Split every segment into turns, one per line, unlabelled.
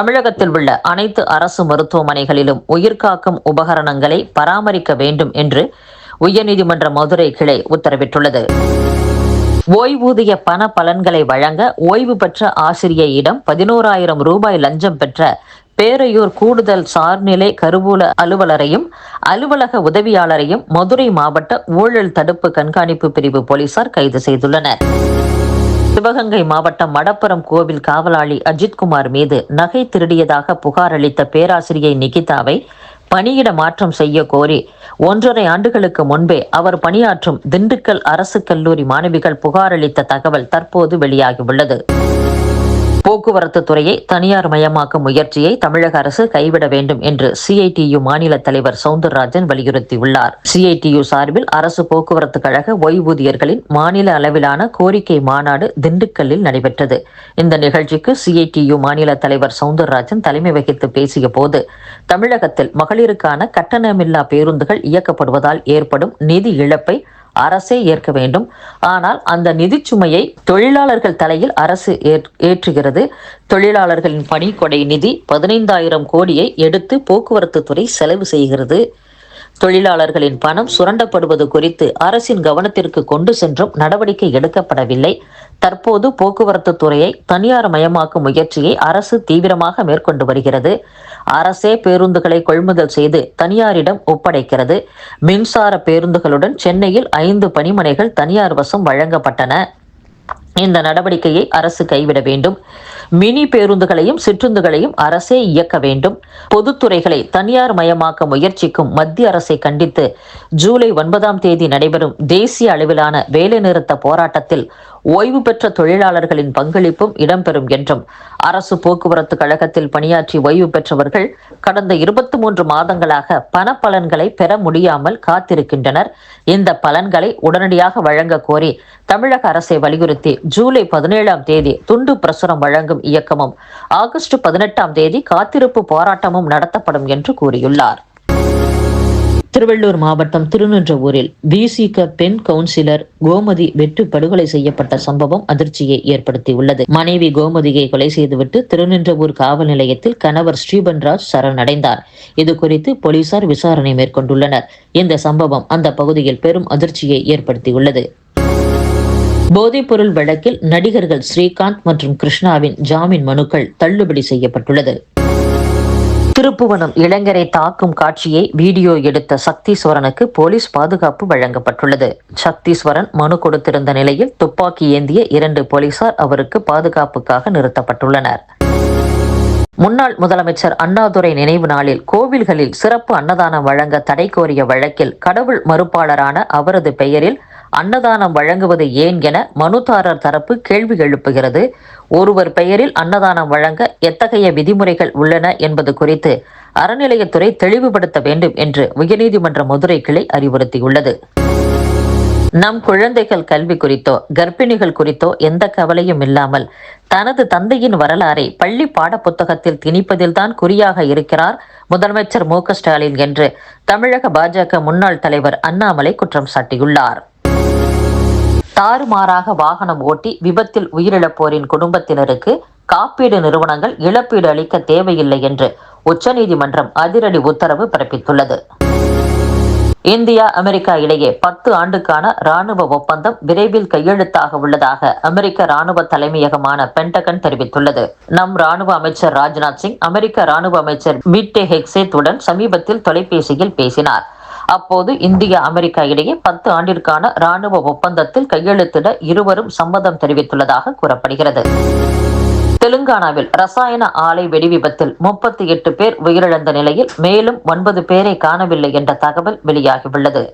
தமிழகத்தில் உள்ள அனைத்து அரசு மருத்துவமனைகளிலும் உயிர்காக்கும் உபகரணங்களை பராமரிக்க வேண்டும் என்று உயர்நீதிமன்ற மதுரை கிளை உத்தரவிட்டுள்ளது. ஓய்வூதிய பண பலன்களை வழங்க ஓய்வு பெற்ற ஆசிரியையிடம் பதினோராயிரம் ரூபாய் லஞ்சம் பெற்ற பேரையூர் கூடுதல் சார்நிலை கருவூல அலுவலரையும் அலுவலக உதவியாளரையும் மதுரை மாவட்ட ஊழல் தடுப்பு கண்காணிப்பு பிரிவு போலீசார் கைது செய்துள்ளனர். சிவகங்கை மாவட்டம் மடப்புரம் கோவில் காவலாளி அஜித்குமார் மீது நகை திருடியதாக புகார் அளித்த பேராசிரியை நிகிதாவை பணியிட மாற்றம் செய்ய கோரி ஒன்றரை ஆண்டுகளுக்கு முன்பே அவர் பணியாற்றும் திண்டுக்கல் அரசு கல்லூரி மாணவிகள் புகார் அளித்த தகவல் தற்போது வெளியாகியுள்ளது. போக்குவரத்து துறையை தனியார் மயமாக்கும் முயற்சியை தமிழக அரசு கைவிட வேண்டும் என்று சிஐடியு மாநில தலைவர் சவுந்தரராஜன் வலியுறுத்தியுள்ளார். சிஐடியு சார்பில் அரசு போக்குவரத்து கழக ஓய்வூதியர்களின் மாநில அளவிலான கோரிக்கை மாநாடு திண்டுக்கல்லில் நடைபெற்றது. இந்த நிகழ்ச்சிக்கு சிஐடியு மாநில தலைவர் சவுந்தரராஜன் தலைமை வகித்து பேசிய போது தமிழகத்தில் மகளிருக்கான கட்டணமில்லா பேருந்துகள் இயக்கப்படுவதால் ஏற்படும் நிதி இழப்பை அரசே ஏற்க வேண்டும். ஆனால் அந்த நிதிச்சுமையை தொழிலாளர்கள் தலையில் அரசு ஏற்றுகிறது. தொழிலாளர்களின் பணிக்கொடை நிதி பதினைந்தாயிரம் கோடியை எடுத்து போக்குவரத்து துறை செலவு செய்கிறது. தொழிலாளர்களின் பணம் சுரண்டப்படுவது குறித்து அரசின் கவனத்திற்கு கொண்டு சென்றும் நடவடிக்கை எடுக்கப்படவில்லை. தற்போது போக்குவரத்து துறையை தனியார் மயமாக்கும் முயற்சியை அரசு தீவிரமாக மேற்கொண்டு வருகிறது. அரசே பேருந்துகளை கொள்முதல் செய்து தனியாரிடம் ஒப்படைக்கிறது. மின்சார பேருந்துகளுடன் சென்னையில் ஐந்து பணிமனைகள் தனியார் வசம் வழங்கப்பட்டன. இந்த நடவடிக்கையை அரசு கைவிட வேண்டும். மினி பேருந்துகளையும் சிற்றுந்துகளையும் அரசே இயக்க வேண்டும். பொதுத்துறைகளை தனியார் மயமாக்க முயற்சிக்கும் மத்திய அரசை கண்டித்து ஜூலை ஒன்பதாம் தேதி நடைபெறும் தேசிய அளவிலான வேலைநிறுத்த போராட்டத்தில் ஓய்வு பெற்ற தொழிலாளர்களின் பங்களிப்பும் இடம்பெறும் என்றும். அரசு போக்குவரத்து கழகத்தில் பணியாற்றி ஓய்வு பெற்றவர்கள் கடந்த இருபத்தி மூன்று மாதங்களாக பண பலன்களை பெற முடியாமல் காத்திருக்கின்றனர். இந்த பலன்களை உடனடியாக வழங்க கோரி தமிழக அரசை வலியுறுத்தி ஜூலை பதினேழாம் தேதி துண்டு பிரசுரம் வழங்கும் இயக்கமும் ஆகஸ்ட் பதினெட்டாம் தேதி காத்திருப்பு போராட்டமும் நடத்தப்படும் என்று கூறியுள்ளார். திருவள்ளூர் மாவட்டம் திருநின்றவூரில் பிசிக பெண் கவுன்சிலர் கோமதி வெட்டு படுகொலை செய்யப்பட்ட சம்பவம் அதிர்ச்சியை ஏற்படுத்தியுள்ளது. மனைவி கோமதியை கொலை செய்துவிட்டு திருநின்றவூர் காவல் நிலையத்தில் கணவர் ஸ்ரீபன்ராஜ் சரணடைந்தார். இது குறித்து போலீசார் விசாரணை மேற்கொண்டுள்ளனர். இந்த சம்பவம் அந்த பகுதியில் பெரும் அதிர்ச்சியை ஏற்படுத்தியுள்ளது. போதைப்பொருள் வழக்கில் நடிகர்கள் ஸ்ரீகாந்த் மற்றும் கிருஷ்ணாவின் ஜாமீன் மனுக்கள் தள்ளுபடி செய்யப்பட்டுள்ளது. திருப்புவனம் இளைஞரை தாக்கும் காட்சியை வீடியோ எடுத்த சக்தீஸ்வரனுக்கு போலீஸ் பாதுகாப்பு வழங்கப்பட்டுள்ளது. சக்தீஸ்வரன் மனு கொடுத்திருந்த நிலையில் துப்பாக்கி ஏந்திய இரண்டு போலீசார் அவருக்கு பாதுகாப்புக்காக நிறுத்தப்பட்டுள்ளனர். முன்னாள் முதலமைச்சர் அண்ணாதுரை நினைவு நாளில் கோவில்களில் சிறப்பு அன்னதானம் வழங்க தடை கோரிய வழக்கில் கடவுள் மறுப்பாளரான அவரது பெயரில் அன்னதானம் வழங்குவது ஏன் என மனுதாரர் தரப்பு கேள்வி எழுப்புகிறது. ஒருவர் பெயரில் அன்னதானம் வழங்க எத்தகைய விதிமுறைகள் உள்ளன என்பது குறித்து அறநிலையத்துறை தெளிவுபடுத்த வேண்டும் என்று உயர்நீதிமன்ற மதுரை கிளை அறிவுறுத்தியுள்ளது. நம் குழந்தைகள் கல்வி குறித்தோ கர்ப்பிணிகள் குறித்தோ எந்த கவலையும் இல்லாமல் தனது தந்தையின் வரலாறை பள்ளி பாட புத்தகத்தில் திணிப்பதில்தான் குறியாக இருக்கிறார் முதலமைச்சர் மு ஸ்டாலின் என்று தமிழக பாஜக முன்னாள் தலைவர் அண்ணாமலை குற்றம் சாட்டியுள்ளார். தாறுமாறாக வாகனம் ஓட்டி விபத்தில் உயிரிழப்போரின் குடும்பத்தினருக்கு காப்பீடு நிறுவனங்கள் இழப்பீடு அளிக்க தேவையில்லை என்று உச்சநீதிமன்றம் அதிரடி உத்தரவு பிறப்பித்துள்ளது. இந்தியா அமெரிக்கா இடையே பத்து ஆண்டுக்கான ராணுவ ஒப்பந்தம் விரைவில் கையெழுத்தாக உள்ளதாக அமெரிக்க ராணுவ தலைமையகமான பென்டகன் தெரிவித்துள்ளது. நம் ராணுவ அமைச்சர் ராஜ்நாத் சிங் அமெரிக்க ராணுவ அமைச்சர் மிட்டே ஹெக்ஸேத்துடன் சமீபத்தில் தொலைபேசியில் பேசினார். அப்போது இந்தியா அமெரிக்கா இடையே பத்து ஆண்டிற்கான ராணுவ ஒப்பந்தத்தில் கையெழுத்திட இருவரும் சம்மதம் தெரிவித்துள்ளதாக கூறப்படுகிறது. தெலுங்கானாவில் ரசாயன ஆலை வெடிவிபத்தில் முப்பத்தி எட்டு பேர் உயிரிழந்த நிலையில் மேலும் ஒன்பது பேரை காணவில்லை என்ற தகவல் வெளியாகியுள்ளது.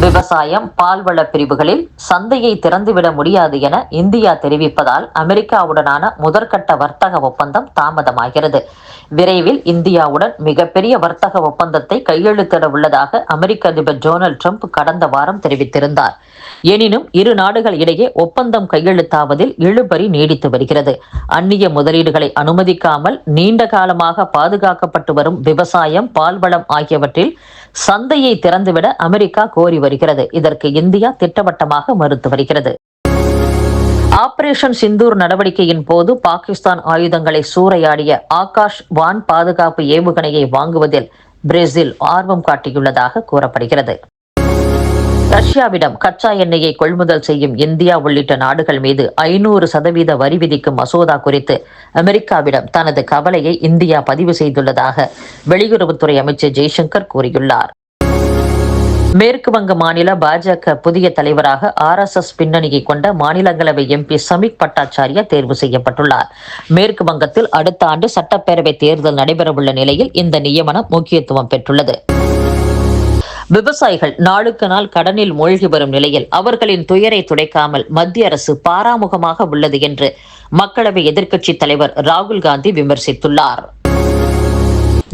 விவசாயம் பால்வள பிரிவுகளில் சந்தையை திறந்துவிட முடியாது என இந்தியா தெரிவிப்பதால் அமெரிக்காவுடனான முதற்கட்ட வர்த்தக ஒப்பந்தம் தாமதமாகிறது. விரைவில் இந்தியாவுடன் மிகப்பெரிய வர்த்தக ஒப்பந்தத்தை கையெழுத்திட உள்ளதாக அமெரிக்க அதிபர் டொனால்டு ட்ரம்ப் கடந்த வாரம் தெரிவித்திருந்தார். எனினும் இரு நாடுகள் இடையே ஒப்பந்தம் கையெழுத்தாவதில் இழுபறி நீடித்து வருகிறது. அந்நிய முதலீடுகளை அனுமதிக்காமல் நீண்ட காலமாக பாதுகாக்கப்பட்டு வரும் விவசாயம் பால்வளம் ஆகியவற்றில் சந்தையை திறந்துவிட அமெரிக்கா கோரி வருகிறது. இதற்கு இந்தியா திட்டவட்டமாக மறுத்து வருகிறது. ஆபரேஷன் சிந்தூர் நடவடிக்கையின் போது பாகிஸ்தான் ஆயுதங்களை சூறையாடிய ஆகாஷ் வான் பாதுகாப்பு ஏவுகணையை வாங்குவதில் பிரேசில் ஆர்வம் காட்டியுள்ளதாக கூறப்படுகிறது. ரஷ்யாவிடம் கச்சா எண்ணெயை கொள்முதல் செய்யும் இந்தியா உள்ளிட்ட நாடுகள் மீது ஐநூறு சதவீத வரி விதிக்கும் மசோதா குறித்து அமெரிக்காவிடம் தனது கவலையை இந்தியா பதிவு செய்துள்ளதாக வெளியுறவுத்துறை அமைச்சர் ஜெய்சங்கர் கூறியுள்ளார். மேற்கு வங்க மாநில பாஜக புதிய தலைவராக ஆர் எஸ் எஸ் பின்னணியை கொண்ட மாநிலங்களவை எம்பி சமிக் பட்டாச்சாரியா தேர்வு செய்யப்பட்டுள்ளார். மேற்கு வங்கத்தில் அடுத்த ஆண்டு சட்டப்பேரவை தேர்தல் நடைபெறவுள்ள நிலையில் இந்த நியமனம் முக்கியத்துவம் பெற்றுள்ளது. விவசாயிகள் நாளுக்கு நாள் கடனில் மூழ்கி வரும் நிலையில் அவர்களின் துயரை துடைக்காமல் மத்திய அரசு பாராமுகமாக உள்ளது என்று மக்களவை எதிர்க்கட்சித் தலைவர் ராகுல் காந்தி விமர்சித்துள்ளார்.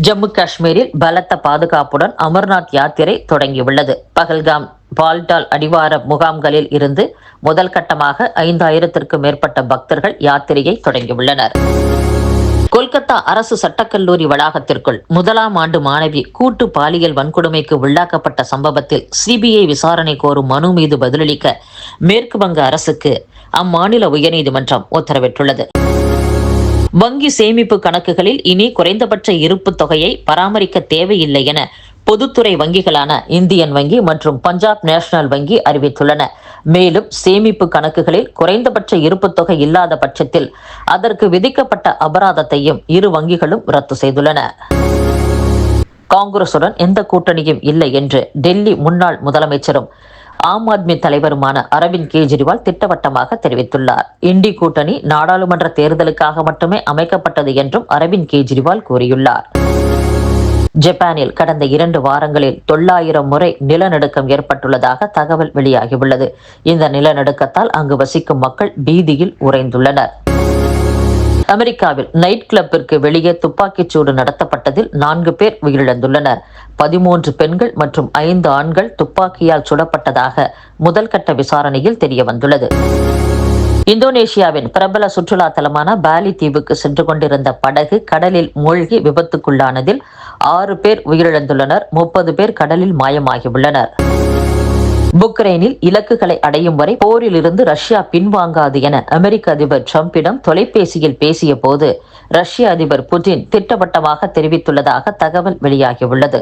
ஜம்மு காஷ்மீரில் பலத்த பாதுகாப்புடன் அமர்நாத் யாத்திரை தொடங்கியுள்ளது. பகல்காம் பால்டால் அடிவார முகாம்களில் இருந்து முதல் கட்டமாக ஐந்தாயிரத்திற்கும் மேற்பட்ட பக்தர்கள் யாத்திரையை தொடங்கியுள்ளனர். கொல்கத்தா அரசு சட்டக்கல்லூரி வளாகத்திற்குள் முதலாம் ஆண்டு மாணவி கூட்டு பாலியல் வன்கொடுமைக்கு உள்ளாக்கப்பட்ட சம்பவத்தில் சிபிஐ விசாரணை கோரும் மனு மீது பதிலளிக்க மேற்கு வங்க அரசுக்கு அம்மாநில உயர்நீதிமன்றம் உத்தரவிட்டுள்ளது. வங்கி சேமிப்பு கணக்குகளில் இனி குறைந்தபட்ச இருப்பு தொகையை பராமரிக்க தேவையில்லை என பொதுத்துறை வங்கிகளான இந்தியன் வங்கி மற்றும் பஞ்சாப் நேஷனல் வங்கி அறிவித்துள்ளன. மேலும் சேமிப்பு கணக்குகளில் குறைந்தபட்ச இருப்பு தொகை இல்லாத பட்சத்தில் அதற்கு விதிக்கப்பட்ட அபராதத்தையும் இரு வங்கிகளும் ரத்து செய்துள்ளன. காங்கிரசுடன் எந்த கூட்டணியும் இல்லை என்று டெல்லி முன்னாள் முதலமைச்சரும் ஆம் ஆத்மி தலைவருமான அரவிந்த் கெஜ்ரிவால் திட்டவட்டமாக தெரிவித்துள்ளார். இண்டி கூட்டணி நாடாளுமன்ற தேர்தலுக்காக மட்டுமே அமைக்கப்பட்டது என்றும் அரவிந்த் கெஜ்ரிவால் கூறியுள்ளார். ஜப்பானில் கடந்த இரண்டு வாரங்களில் தொள்ளாயிரம் முறை நிலநடுக்கம் ஏற்பட்டுள்ளதாக தகவல் வெளியாகியுள்ளது. இந்த நிலநடுக்கத்தால் அங்கு வசிக்கும் மக்கள் பீதியில் உறைந்துள்ளனர். அமெரிக்காவில் நைட் கிளப்பிற்கு வெளியே துப்பாக்கிச் சூடு நடத்தப்பட்டதில் நான்கு பேர் உயிரிழந்துள்ளனர். பதிமூன்று பெண்கள் மற்றும் ஐந்து ஆண்கள் துப்பாக்கியால் சுடப்பட்டதாக முதல் கட்ட விசாரணையில் தெரிய வந்துள்ளது இந்தோனேஷியாவின் பிரபல சுற்றுலா தலமான பாலி தீவுக்கு சென்று கொண்டிருந்த படகு கடலில் மூழ்கி விபத்துக்குள்ளானதில் ஆறு பேர் உயிரிழந்துள்ளனர். முப்பது பேர் கடலில் மாயமாகியுள்ளனர். புக்ரைனில் இலக்குகளை அடையும் வரை போரிலிருந்து ரஷ்யா பின்வாங்காது என அமெரிக்க அதிபர் டிரம்பிடம் தொலைபேசியில் பேசிய போது ரஷ்ய அதிபர் புட்டின் திட்டவட்டமாக தெரிவித்துள்ளதாக தகவல் வெளியாகியுள்ளது.